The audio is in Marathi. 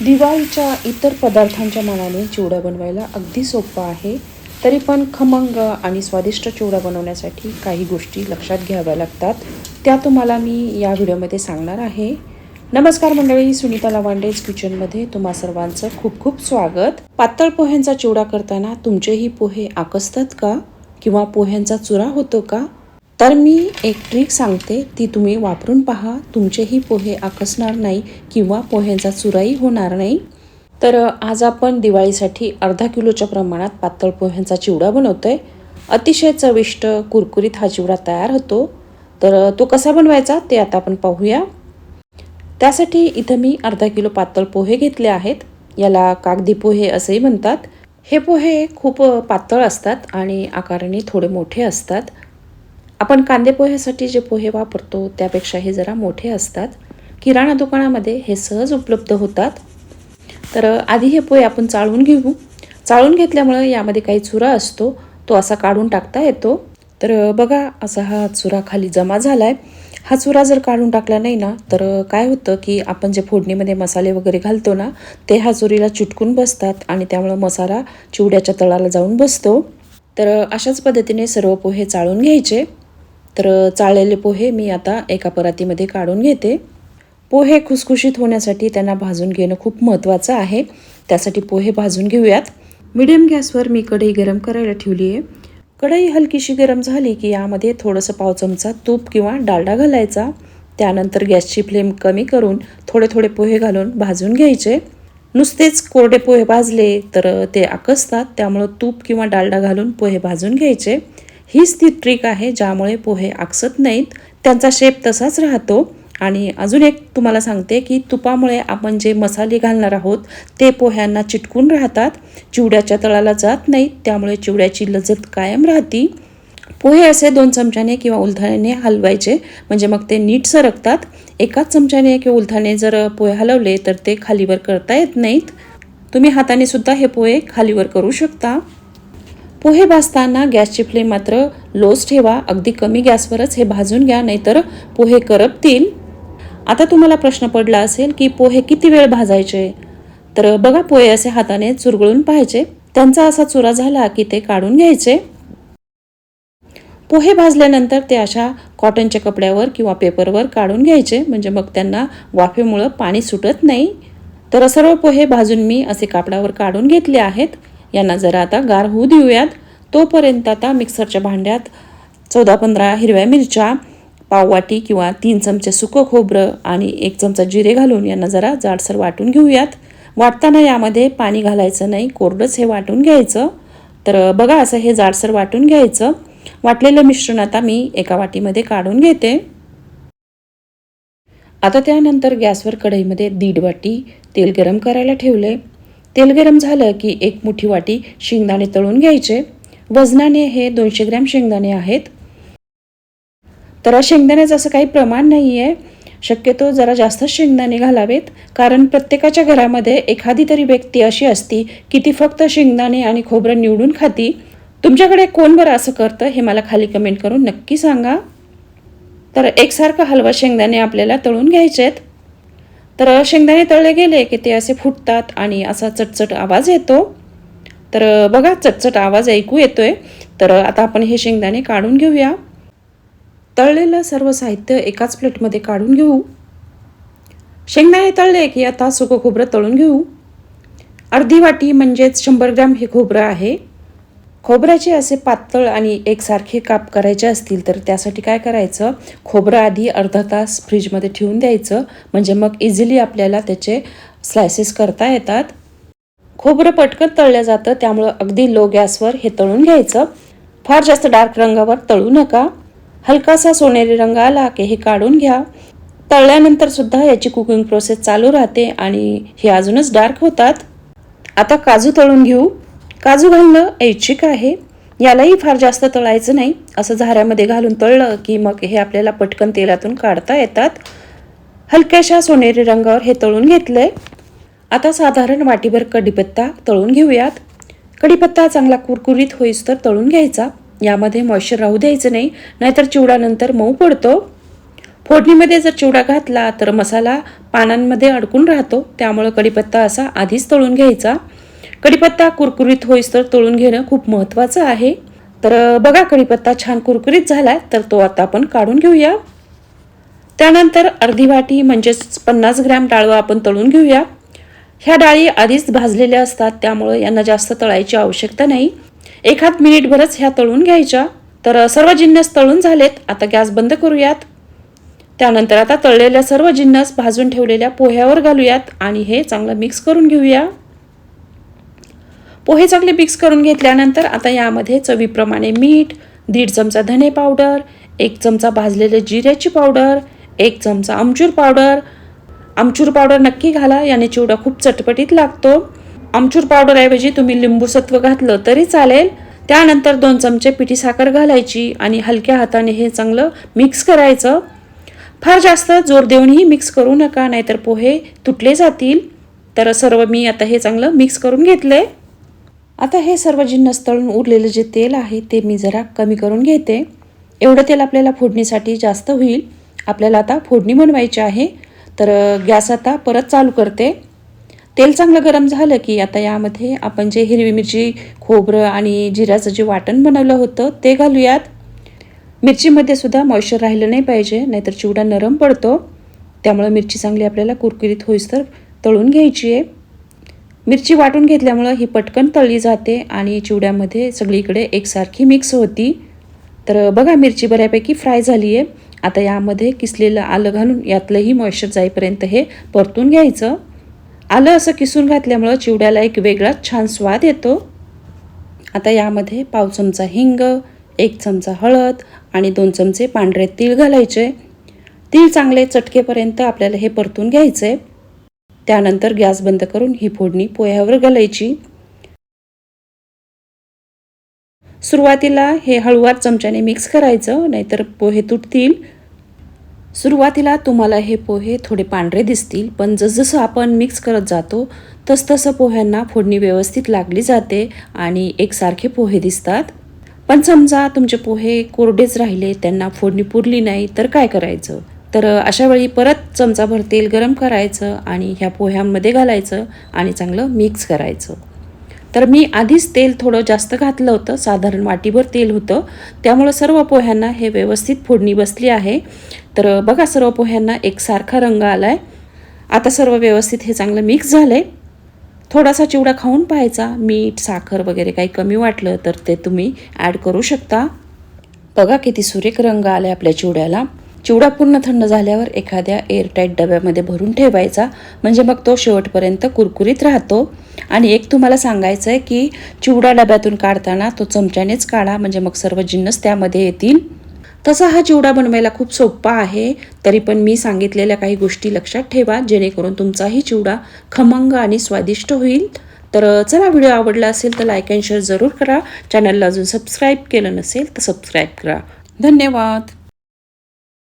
दिवाळीच्या इतर पदार्थांच्या मनाने चिवडा बनवायला अगदी सोपं आहे. तरी पण खमंग आणि स्वादिष्ट चिवडा बनवण्यासाठी काही गोष्टी लक्षात घ्याव्या लागतात. त्या तुम्हाला मी या व्हिडिओमध्ये सांगणार आहे. नमस्कार मंडळी सुनीता लावांडेज किचनमध्ये तुम्हा सर्वांचं खूप खूप स्वागत. पातळ पोह्यांचा चिवडा करताना तुमचेही पोहे आकसतात का? किंवा पोह्यांचा चुरा होतो का? तर मी एक ट्रिक सांगते ती तुम्ही वापरून पहा. तुमचेही पोहे आकसणार नाही किंवा पोह्यांचा चुराही होणार नाही. तर आज आपण दिवाळीसाठी अर्धा किलोच्या प्रमाणात पातळ पोह्यांचा चिवडा बनवतो आहे अतिशय चविष्ट कुरकुरीत हा चिवडा तयार होतो. तर तो कसा बनवायचा ते आता आपण पाहूया. त्यासाठी इथं मी अर्धा किलो पातळ पोहे घेतले आहेत. याला कागदी पोहे असेही म्हणतात. हे पोहे खूप पातळ असतात आणि आकाराने थोडे मोठे असतात. आपण कांदे पोह्यासाठी जे पोहे वापरतो त्यापेक्षा हे जरा मोठे असतात. किराणा दुकानामध्ये हे सहज उपलब्ध होतात. तर आधी हे पोहे आपण चाळून घेऊ. चाळून घेतल्यामुळं यामध्ये काही चुरा असतो तो असा काढून टाकता येतो. तर बघा असा हा चुरा खाली जमा झाला आहे हा चुरा जर काढून टाकला नाही ना तर काय होतं की आपण जे फोडणीमध्ये मसाले वगैरे घालतो ना ते हा चुरीला चुटकून बसतात आणि त्यामुळं मसाला चिवड्याच्या तळाला जाऊन बसतो. तर अशाच पद्धतीने सर्व पोहे चाळून घ्यायचे. तर चाळलेले पोहे मी आता एका परातीमध्ये काढून घेते. पोहे खुसखुशीत होण्यासाठी त्यांना भाजून घेणं खूप महत्त्वाचं आहे. त्यासाठी पोहे भाजून घेऊयात. मिडियम गॅसवर मी कढई गरम करायला ठेवली आहे. कढई हलकीशी गरम झाली की यामध्ये थोडंसं पाव चमचा तूप किंवा डालडा घालायचा. त्यानंतर गॅसची फ्लेम कमी करून थोडे थोडे पोहे घालून भाजून घ्यायचे. नुसतेच कोरडे पोहे भाजले तर ते आकसतात. त्यामुळं तूप किंवा डालडा घालून पोहे भाजून घ्यायचे. हीच ती ट्रिक आहे ज्यामुळे पोहे आकसत नाहीत. त्यांचा शेप तसाच राहतो. आणि अजून एक तुम्हाला सांगते की तुपामुळे आपण जे मसाले घालणार आहोत ते पोह्यांना चिटकून राहतात. चिवड्याच्या तळाला जात नाहीत त्यामुळे चिवड्याची लजत कायम राहती. पोहे असे दोन चमच्याने किंवा उलथाण्याने हलवायचे म्हणजे मग ते नीट सरकतात. एकाच चमच्याने किंवा उलथाने जर पोहे हलवले तर ते खालीवर करता येत नाहीत. तुम्ही हाताने सुद्धा हे पोहे खालीवर करू शकता. पोहे भाजताना गॅसची फ्लेम मात्र लोच ठेवा. अगदी कमी गॅसवरच हे भाजून घ्या नाहीतर पोहे करपतील. आता तुम्हाला प्रश्न पडला असेल की पोहे किती वेळ भाजायचे? तर बघा पोहे असे हाताने चुरगळून पाहायचे. त्यांचा असा चुरा झाला की ते काढून घ्यायचे. पोहे भाजल्यानंतर ते अशा कॉटनच्या कपड्यावर किंवा पेपरवर काढून घ्यायचे. म्हणजे मग त्यांना वाफेमुळं पाणी सुटत नाही. तर सर्व पोहे भाजून मी असे कापडावर काढून घेतले आहेत. यांना जरा आता गार होऊ देऊयात. तोपर्यंत आता मिक्सरच्या भांड्यात चौदा पंधरा हिरव्या मिरच्या पाववाटी किंवा तीन चमचे सुकं खोबरं आणि एक चमचा जिरे घालून यांना जरा जाडसर वाटून घेऊयात. वाटताना यामध्ये पाणी घालायचं नाही कोरडंच हे वाटून घ्यायचं. तर बघा असं हे जाडसर वाटून घ्यायचं. वाटलेलं मिश्रण आता मी एका वाटीमध्ये काढून घेते. आता त्यानंतर गॅसवर कढईमध्ये दीड वाटी तेल गरम करायला ठेवले तेल गरम झालं की एक मुठी वाटी शेंगदाणे तळून घ्यायचे. वजनाने हे दोनशे ग्रॅम शेंगदाणे आहेत. तर शेंगदाण्याचं असं काही प्रमाण नाही आहे शक्यतो जरा जास्त शेंगदाणे घालावेत कारण प्रत्येकाच्या घरामध्ये एखादी तरी व्यक्ती अशी असती की ती फक्त शेंगदाणे आणि खोबरं निवडून खाती. तुमच्याकडे कोण बरं असं करतं हे मला खाली कमेंट करून नक्की सांगा. तर एकसारखं हलवा शेंगदाणे आपल्याला तळून घ्यायचे आहेत तर शेंगदाणे तळले गेले की ते असे फुटतात आणि असा चटचट आवाज येतो. तर बघा चटचट आवाज ऐकू येतोय. तर आता आपण हे शेंगदाणे काढून घेऊया. तळलेलं सर्व साहित्य एकाच प्लेटमध्ये काढून घेऊ. शेंगदाणे तळले की आता सुकं खोबरं तळून घेऊ. अर्धी वाटी म्हणजेच शंभर ग्राम हे खोबरं आहे. खोबऱ्याचे असे पातळ आणि एकसारखे काप करायचे असतील तर त्यासाठी काय करायचं? खोबरं आधी अर्धा तास फ्रीजमध्ये ठेवून द्यायचं. म्हणजे मग इझिली आपल्याला त्याचे स्लायसेस करता येतात. खोबरं पटकन तळलं जातं. त्यामुळं अगदी लो गॅसवर हे तळून घ्यायचं. फार जास्त डार्क रंगावर तळू नका. हलकासा सोनेरी रंग आला की हे काढून घ्या. तळल्यानंतर सुद्धा याची कुकिंग प्रोसेस चालू राहते आणि हे अजूनच डार्क होतात. आता काजू तळून घेऊ. काजू घालणं ऐच्छिक आहे. यालाही फार जास्त तळायचं नाही. असं झाऱ्यामध्ये घालून तळलं की मग हे आपल्याला पटकन तेलातून काढता येतात. हलक्याशा सोनेरी रंगावर हे तळून घेतलंय. आता साधारण वाटीभर कढीपत्ता तळून घेऊयात. कढीपत्ता चांगला कुरकुरीत होईस तर तळून घ्यायचा. यामध्ये मॉइश्चर राहू द्यायचं नाही नाहीतर चिवडानंतर मऊ पडतो. फोडणीमध्ये जर चिवडा घातला तर मसाला पानांमध्ये अडकून राहतो. त्यामुळं कढीपत्ता असा आधीच तळून घ्यायचा. कढीपत्ता कुरकुरीत होईस तर तळून घेणं खूप महत्त्वाचं आहे. तर बघा कढीपत्ता छान कुरकुरीत झाला तर तो आता आपण काढून घेऊया. त्यानंतर अर्धी वाटी म्हणजेच पन्नास ग्रॅम डाळवा आपण तळून घेऊया. ह्या डाळी आधीच भाजलेल्या असतात त्यामुळं यांना जास्त तळायची आवश्यकता नाही. एखाद मिनिटभरच ह्या तळून घ्यायच्या. तर सर्व जिन्नस तळून झालेत आता गॅस बंद करूयात. त्यानंतर आता तळलेल्या सर्व जिन्नस भाजून ठेवलेल्या पोह्यावर घालूयात आणि हे चांगलं मिक्स करून घेऊया. पोहे चांगले मिक्स करून घेतल्यानंतर आता यामध्ये चवीप्रमाणे मीठ दीड चमचा धने पावडर एक चमचा भाजलेले जिऱ्याची पावडर एक चमचा आमचूर पावडर आमचूर पावडर नक्की घाला याने चिवडा खूप चटपटीत लागतो. आमचूर पावडरऐवजी तुम्ही लिंबूसत्व घातलं तरी चालेल. त्यानंतर दोन चमचे पिठी साखर घालायची आणि हलक्या हाताने हे चांगलं मिक्स करायचं. फार जास्त जोर देऊनही मिक्स करू नका नाहीतर पोहे तुटले जातील. तर सर्व मी आता हे चांगलं मिक्स करून घेतले. आता हे सर्व जिन्नस तळून उरलेलं जे तेल आहे ते मी जरा कमी करून घेते. एवढं तेल आपल्याला फोडणीसाठी जास्त होईल. आपल्याला आता फोडणी बनवायची आहे. तर गॅस आता परत चालू करते. तेल चांगलं गरम झालं की आता यामध्ये आपण जे हिरवी मिरची खोबरं आणि जिऱ्याचं जे वाटण बनवलं होतं ते घालूयात. मिरचीमध्ये सुद्धा मॉइश्चर राहिलं नाही पाहिजे नाहीतर चिवडा नरम पडतो. त्यामुळं मिरची चांगली आपल्याला कुरकुरीत होईस तर तळून घ्यायची आहे. मिरची वाटून घेतल्यामुळं ही पटकन तळली जाते आणि चिवड्यामध्ये सगळीकडे एकसारखी मिक्स होती. तर बघा मिरची बऱ्यापैकी फ्राय झाली आहे आता यामध्ये किसलेलं आलं घालून यातलंही मॉइश्चर जाईपर्यंत हे परतून घ्यायचं. आलं असं किसून घातल्यामुळं चिवड्याला एक वेगळाच छान स्वाद येतो. आता यामध्ये पाव चमचा हिंग एक चमचा हळद आणि दोन चमचे पांढरे तीळ घालायचे. तीळ चांगले चटकेपर्यंत आपल्याला हे परतून घ्यायचे त्यानंतर गॅस बंद करून ही फोडणी पोह्यावर घालायची. सुरुवातीला हे हळूवार चमच्याने मिक्स करायचं नाहीतर पोहे तुटतील. सुरुवातीला तुम्हाला हे पोहे थोडे पांढरे दिसतील पण जसजसं आपण मिक्स करत जातो तसतसं पोह्यांना फोडणी व्यवस्थित लागली जाते आणि एकसारखे पोहे दिसतात. पण समजा तुमचे पोहे कोरडेच राहिले त्यांना फोडणी पुरली नाही तर काय करायचं? तर अशा वेळी परत चमचाभर तेल गरम करायचं आणि ह्या पोह्यांमध्ये घालायचं आणि चांगलं मिक्स करायचं. तर मी आधीच तेल थोडं जास्त घातलं होतं साधारण वाटीभर तेल होतं. त्यामुळं सर्व पोह्यांना हे व्यवस्थित फोडणी बसली आहे. तर बघा सर्व पोह्यांना एकसारखा रंग आला आहे आता सर्व व्यवस्थित हे चांगलं मिक्स झालं आहे थोडासा चिवडा खाऊन पाहायचा. मीठ साखर वगैरे काही कमी वाटलं तर ते तुम्ही ॲड करू शकता. बघा किती सुरेख रंग आला आहे आपल्या चिवड्याला. चिवडा पूर्ण थंड झाल्यावर एखाद्या एअरटाईट डब्यामध्ये भरून ठेवायचा. म्हणजे मग तो शेवटपर्यंत कुरकुरीत राहतो. आणि एक तुम्हाला सांगायचं आहे की चिवडा डब्यातून काढताना तो चमच्यानेच काढा. म्हणजे मग सर्व जिन्नस त्यामध्ये येतील. तसा हा चिवडा बनवायला खूप सोपा आहे. तरी पण मी सांगितलेल्या काही गोष्टी लक्षात ठेवा. जेणेकरून तुमचाही चिवडा खमंग आणि स्वादिष्ट होईल. तर चला व्हिडिओ आवडला असेल तर लाईक अँड शेअर जरूर करा. चॅनलला अजून सबस्क्राईब केलं नसेल तर सबस्क्राईब करा. धन्यवाद.